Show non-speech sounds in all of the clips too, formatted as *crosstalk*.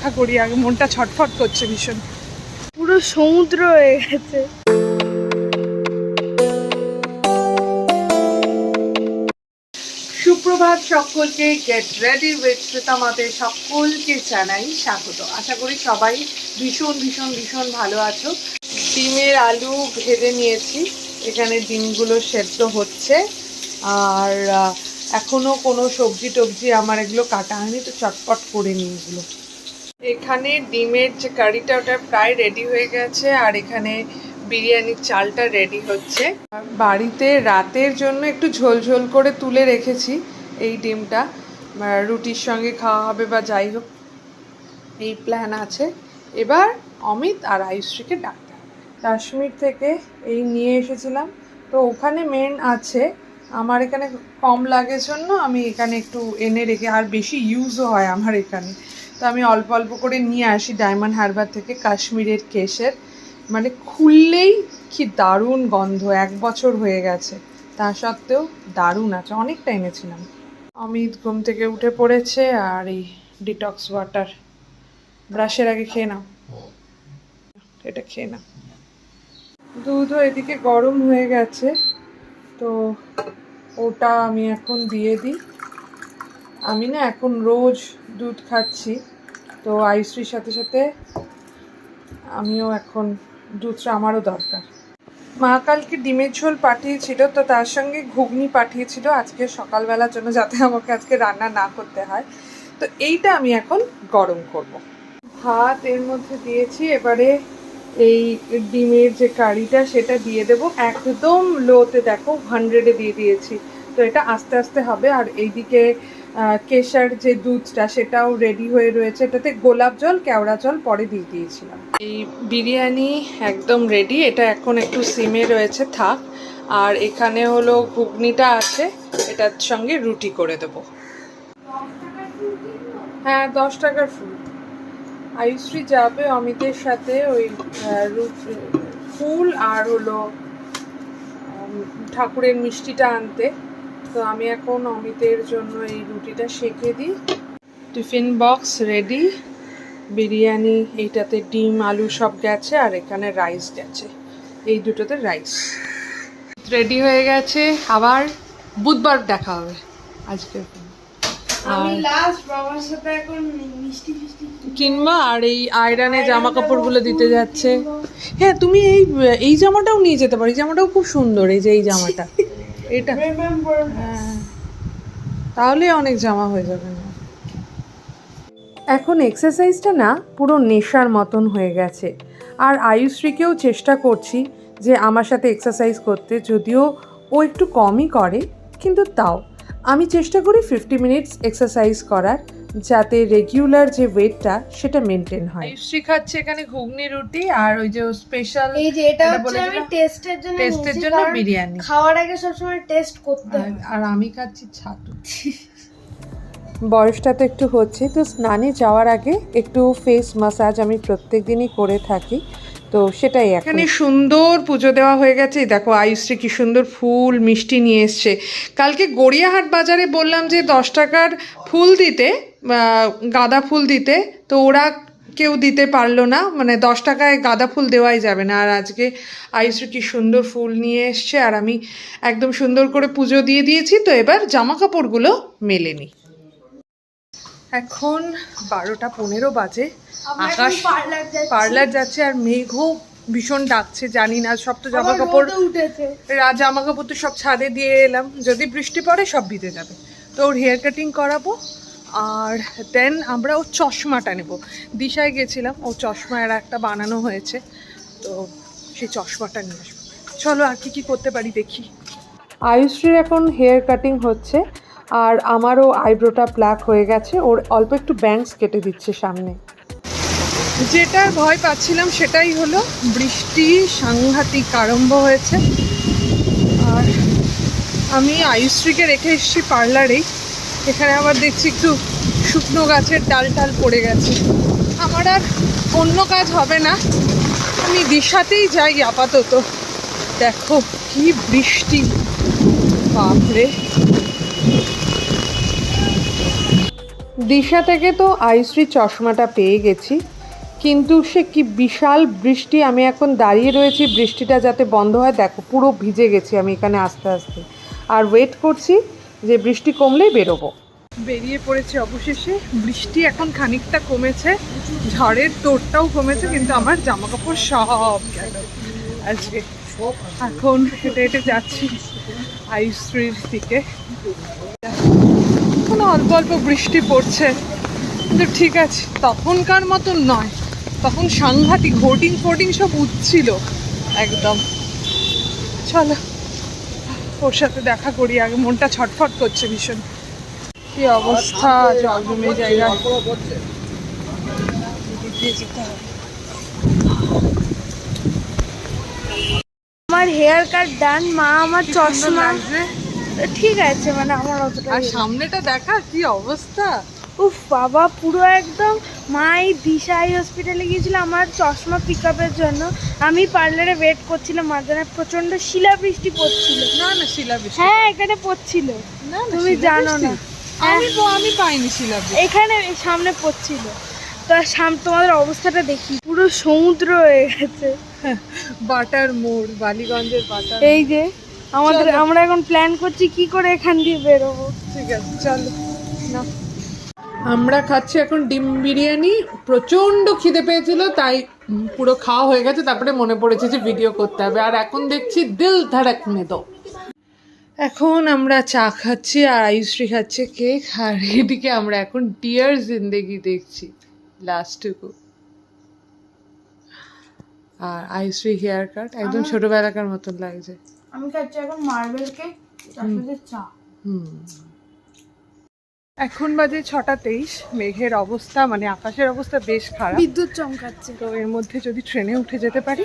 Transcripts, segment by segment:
মাখা করি আগে মনটা ছটফট করছে ভীষণ। পুরো সমুদ্র হয়ে গেছে। সুপ্রভাত সকলকে গেট রেডি উইথ শ্রীতামাতে সকলকে জানাই স্বাগত। আশা করি সবাই ভীষণ ভীষণ ভীষণ ভালো আছো। ডিমের আলু ভেজে নিয়েছি। এখানে ডিমগুলো সেদ্ধ হচ্ছে। আর আহ, এখনও কোনো সবজি টবজি আমার এগুলো কাটা হয়নি তো চটপট করে নিই এগুলো। এখানে ডিমের যে কারিটা, ওটা প্রায় রেডি হয়ে গেছে আর এখানে বিরিয়ানির চালটা রেডি হচ্ছে। বাড়িতে রাতের জন্য একটু ঝোল ঝোল করে তুলে রেখেছি এই ডিমটা। রুটির সঙ্গে খাওয়া হবে বা যাই হোক, এই প্ল্যান আছে। এবার অমিত আর আয়ুশ্রীকে ডাকতে কাশ্মীর থেকে এই নিয়ে এসেছিলাম। তো ওখানে মেন আছে। আমার এখানে কম লাগে জন্য আমি এখানে একটু এনে রেখে, আর বেশি ইউজও হয় আমার এখানে। তো আমি অল্প অল্প করে নিয়ে আসি ডায়মন্ড হারবার থেকে কাশ্মীরের কেশের। মানে খুললেই কি দারুণ গন্ধ, এক বছর হয়ে গেছে। তা সত্ত্বেও দারুণ আছে, অনেকটা এনেছিলাম। অমিত ঘুম থেকে উঠে পড়েছে আর এই ডিটক্স ওয়াটার ব্রাশের আগে খেয়ে নাও। এটা খেয়ে নাও। দুধও এদিকে গরম হয়ে গেছে, তো ওটা আমি এখন দিয়ে দিই। আমি না এখন রোজ দুধ খাচ্ছি। তো আয়ুশ্রীর সাথে সাথে আমিও এখন দুধটা আমারও দরকার। মা কালকে ডিমের ঝোল পাঠিয়েছিল, তো তার সঙ্গে ঘুগনি পাঠিয়েছিল। আজকে সকালবেলার জন্য যাতে আমাকে আজকে রান্না না করতে হয়। তো এইটা আমি এখন গরম করব। ভাত এর মধ্যে দিয়েছি, এবারে এই ডিমের যে কারিটা সেটা দিয়ে দেবো। একদম লোতে দেখো হান্ড্রেডে দিয়ে দিয়েছি। তো এটা আস্তে আস্তে হবে, আর এইদিকে কেশার যে দুধটা, সেটাও রেডি হয়ে রয়েছে। এটাতে গোলাপ জল, কেওড়া জল পরে দিয়ে দিয়েছিলাম। এই বিরিয়ানি একদম রেডি এটা এখন একটু সিমে রয়েছে, থাক। আর এখানে হলো ঘুগনিটা আছে, এটার সঙ্গে রুটি করে দেবো। হ্যাঁ দশ টাকার ফুল আয়ুশ্রী যাবে অমিতের সাথে ওই ফুল আর হলো ঠাকুরের মিষ্টিটা আনতে। তো আমি এখন অমিতের জন্য এই রুটিটা সেঁকে দিই। টিফিন বক্স রেডি বিরিয়ানি এইটাতে ডিম আলু সব গেছে আর এখানে রাইস গেছে। এই দুটোতে রাইস রেডি হয়ে গেছে আবার বুধবার দেখা হবে আজকের দিন। আমি আর- লাস্ট বাবার সাথে এখন মিষ্টি মিষ্টি কিনবা। আর এই আয়রনে জামা কাপড়গুলো দিতে যাচ্ছে। হ্যাঁ তুমি এই এই জামাটাও নিয়ে যেতে পারো এই জামাটাও খুব সুন্দর এই যে এই জামাটা। *laughs* এটা। তাহলে অনেক জামা হয়ে যাবে না। এখন এক্সারসাইজটা না পুরো নেশার মতন হয়ে গেছে। আর আয়ুশ্রীকেও চেষ্টা করছি যে আমার সাথে এক্সারসাইজ করতে যদিও ও একটু কমই করে কিন্তু তাও। আমি চেষ্টা করি ফিফটি মিনিটস এক্সারসাইজ করার। যাতে রেগুলার যে ওয়েটটা সেটা মেনটেন হয়। আয়ুশ্রী খাচ্ছে এখানে ঘুগনি রুটি আর ওই যে স্পেশাল এই যে এটা হচ্ছে আমি টেস্টের জন্য টেস্টের জন্য বিরিয়ানি। খাওয়ার আগে সবসময় টেস্ট করতে হয়। আর- আমি খাচ্ছি ছাতু। বয়সটা তো একটু হচ্ছে তো স্নানে যাওয়ার আগে একটু ফেস মাসাজ আমি প্রত্যেক দিনই করে থাকি তো সেটাই এখানে। সুন্দর পুজো দেওয়া হয়ে গেছে দেখো আয়ুশ্রী কি সুন্দর ফুল মিষ্টি নিয়ে এসছে। কালকে গড়িয়াহাট বাজারে বললাম যে দশ টাকার ফুল দিতে গাঁদা ফুল দিতে তো ওরা কেউ দিতে পারল না। মানে দশ টাকায় গাঁদা ফুল দেওয়াই যাবে না। আর আজকে আয়ুশ্রী কি সুন্দর ফুল নিয়ে এসছে। আর আমি একদম সুন্দর করে পুজো দিয়ে দিয়েছি। তো এবার জামা কাপড়গুলো মেলে নিই এখন বারোটা পনেরো বাজে। আকাশ পার্লার পার্লার যাচ্ছে আর মেঘও ভীষণ ডাকছে। জানি না সব তো জামা কাপড় জামা কাপড় তো সব ছাদে দিয়ে এলাম। যদি বৃষ্টি পড়ে সব ভিজে যাবে। তো ওর হেয়ার কাটিং করাবো। আর দেন আমরা ওর চশমাটা নেব। দিশায় গেছিলাম ও চশমা এর একটা বানানো হয়েছে তো সেই চশমাটা নিয়ে আসব। চলো আর কি কি করতে পারি দেখি। আয়ুশ্রীর এখন হেয়ার কাটিং হচ্ছে আর আমারও আইব্রোটা প্ল্যাক হয়ে গেছে ওর অল্প একটু ব্যাংকস কেটে দিচ্ছে সামনে। যেটার ভয় পাচ্ছিলাম সেটাই হলো বৃষ্টি সাংঘাতিক আরম্ভ হয়েছে। আর আমি আয়ুশ্রীকে রেখে এসেছি পার্লারেই এখানে আবার দেখছি একটু শুকনো গাছের ডাল টাল পড়ে গেছে। আমার আর অন্য কাজ হবে না। আমি দিশাতেই যাই আপাতত। দেখো কি বৃষ্টি। বাপরে। দিশা থেকে তো আয়ুশ্রী চশমাটা পেয়ে গেছি। কিন্তু সে কি বিশাল বৃষ্টি। আমি এখন দাঁড়িয়ে রয়েছি। বৃষ্টিটা যাতে বন্ধ হয়, দেখো পুরো ভিজে গেছি আমি এখানে আস্তে আস্তে। আর ওয়েট করছি যে বৃষ্টি কমলেই বেরোবো। বেরিয়ে পড়েছে অবশেষে। বৃষ্টি এখন খানিকটা কমেছে। ঝড়ের তোরটাও কমেছে, কিন্তু আমার জামা কাপড় সব গেল। আজকে এখন হেঁটে হেঁটে যাচ্ছি আয়ুশ্রীর দিকে। এখন অল্প অল্প বৃষ্টি পড়ছে। কিন্তু ঠিক আছে, তখনকার মতন নয়। তখন সাংঘাতিক হোর্ডিং ফোর্ডিং সব উঠছিল একদম। চলো। ওর সাথে দেখা করি আগে মনটা ছটফট করছে ভীষণ। কি অবস্থা জল জমে জায়গা আমার হেয়ার কাট ডান মা আমার চশমা। ঠিক আছে মানে আমার অতটা আর সামনেটা দেখা কি অবস্থা? উফ বাবা পুরো একদম মাই দিশাই হসপিটালে গিয়েছিল আমার চশমা পিক জন্য। আমি পার্লারে ওয়েট করছিলাম মাঝখানে প্রচণ্ড শিলাবৃষ্টি পড়ছিল। না না শিলা বৃষ্টি হ্যাঁ এখানে পড়ছিল। না তুমি জানো না। আমি তো- আমি পাইনি শিলাবৃষ্টি। এখানে সামনে পড়ছিল। তো সাম তোমাদের অবস্থাটা দেখি। পুরো সমুদ্র হয়ে গেছে। বাটার মোড় বালিগঞ্জের বাটার এই যে আমাদের আমরা এখন প্ল্যান করছি কি করে এখান দিয়ে বেরোবো। ঠিক আছে চলো। না। আমরা খাচ্ছি এখন ডিম বিরিয়ানি। প্রচণ্ড খিদে পেয়েছিল তাই পুরো খাওয়া হয়ে গেছে। তারপরে মনে পড়েছে যে ভিডিও করতে হবে। আর এখন দেখছি দিল ধাড়াক মেদো। এখন আমরা চা খাচ্ছি আর আয়ুশ্রী খাচ্ছে কেক। আর এদিকে আমরা এখন ডিয়ার জিন্দেগি দেখছি লাস্টটুকু আর আয়ুশ্রী হেয়ার কাট একদম ছোটবেলাকার মতন লাগছে। আমি খাচ্ছি এখন মার্বেল কেক তার সাথে চা। হুম। এখন বাজে ছটা তেইশ মেঘের অবস্থা মানে আকাশের অবস্থা বেশ খারাপ। বিদ্যুৎ চমকাচ্ছে। তো এর মধ্যে যদি ট্রেনে উঠে যেতে পারি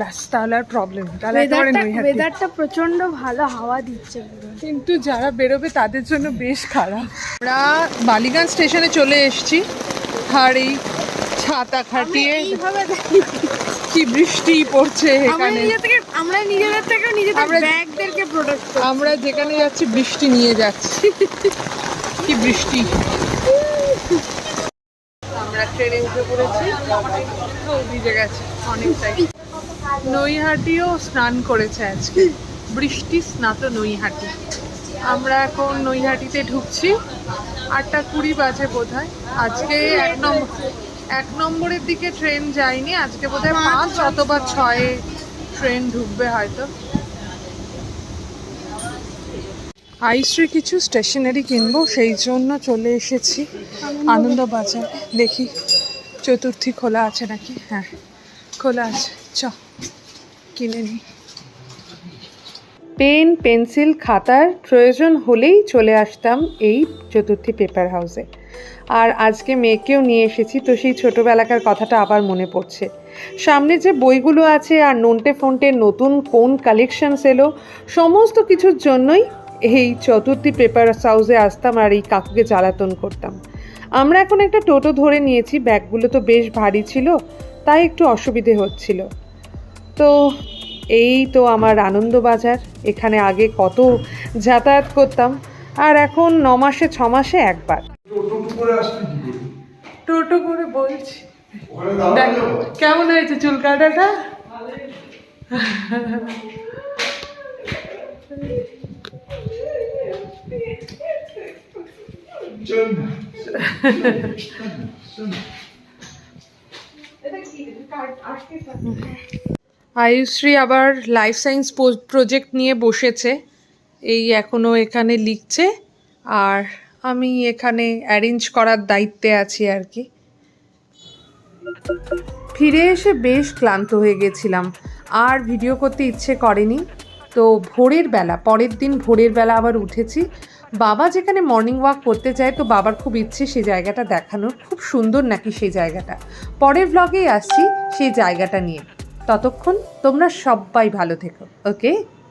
ব্যাস তাহলে আর প্রবলেম তাহলে একেবারে ওয়েদারটা নৈহাটি। ওয়েদারটা প্রচণ্ড ভালো হাওয়া দিচ্ছে কিন্তু যারা বেরোবে তাদের জন্য বেশ খারাপ। আমরা বালিগঞ্জ স্টেশনে চলে এসেছি এই ছাতা খাটিয়ে। কি বৃষ্টি পড়ছে এখানে। আমরা নিজেদের থেকে নিজেদের ব্যাগদেরকে প্রোটেক্ট আমরা যেখানে যাচ্ছি বৃষ্টি নিয়ে যাচ্ছি। কি বৃষ্টি? আমরা ট্রেনে উঠে পড়েছি। ভিজে গেছে অনেকটাই। নৈহাটিও স্নান করেছে আজকে। বৃষ্টি স্নাত নৈহাটি। আমরা এখন নৈহাটিতে ঢুকছি। আটটা কুড়ি বাজে বোধ আজকে এক নম্বর এক নম্বরের দিকে ট্রেন যায়নি। আজকে বোধ হয় পাঁচ অথবা ছয়ে ট্রেন ঢুকবে হয়তো। আইস্রি কিছু স্টেশনারি কিনবো, সেই জন্য চলে এসেছি। আনন্দ বাজার দেখি। চতুর্থী খোলা আছে নাকি? হ্যাঁ খোলা আছে। চ, কিনে নিই পেন, পেন্সিল, খাতার প্রয়োজন হলেই চলে আসতাম এই চতুর্থী পেপার হাউসে। আর আজকে মেয়েকেও নিয়ে এসেছি, তো সেই ছোটোবেলাকার কথাটা আবার মনে পড়ছে। সামনে যে বইগুলো আছে আর নোনটে ফোনটে নতুন কোন কালেকশনস এলো, সমস্ত কিছুর জন্যই এই চতুর্থী পেপার হাউসে আসতাম আর এই কাকুকে জ্বালাতন করতাম। আমরা এখন একটা টোটো ধরে নিয়েছি ব্যাগগুলো তো বেশ ভারী ছিল তাই একটু অসুবিধে হচ্ছিল। তো এই তো আমার আনন্দবাজার এখানে আগে কত যাতায়াত করতাম আর এখন ন মাসে ছ মাসে একবার। টোটো করে বলছি। দেখ কেমন হয়েছে চুল কাটাটা আয়ুশ্রী আবার লাইফ সায়েন্স প্রজেক্ট নিয়ে বসেছে। এই এখনও এখানে লিখছে আর আমি এখানে অ্যারেঞ্জ করার দায়িত্বে আছি আর কি। ফিরে এসে বেশ ক্লান্ত হয়ে গেছিলাম। আর ভিডিও করতে ইচ্ছে করেনি। তো ভোরের বেলা, পরের দিন ভোরের বেলা আবার উঠেছি। বাবা যেখানে মর্নিং ওয়াক করতে যায়, তো বাবার খুব ইচ্ছে সেই জায়গাটা দেখানোর। খুব সুন্দর নাকি সেই জায়গাটা। পরের ব্লগেই আসছি সেই জায়গাটা নিয়ে। ততক্ষণ তোমরা সবাই ভালো থেকো ওকে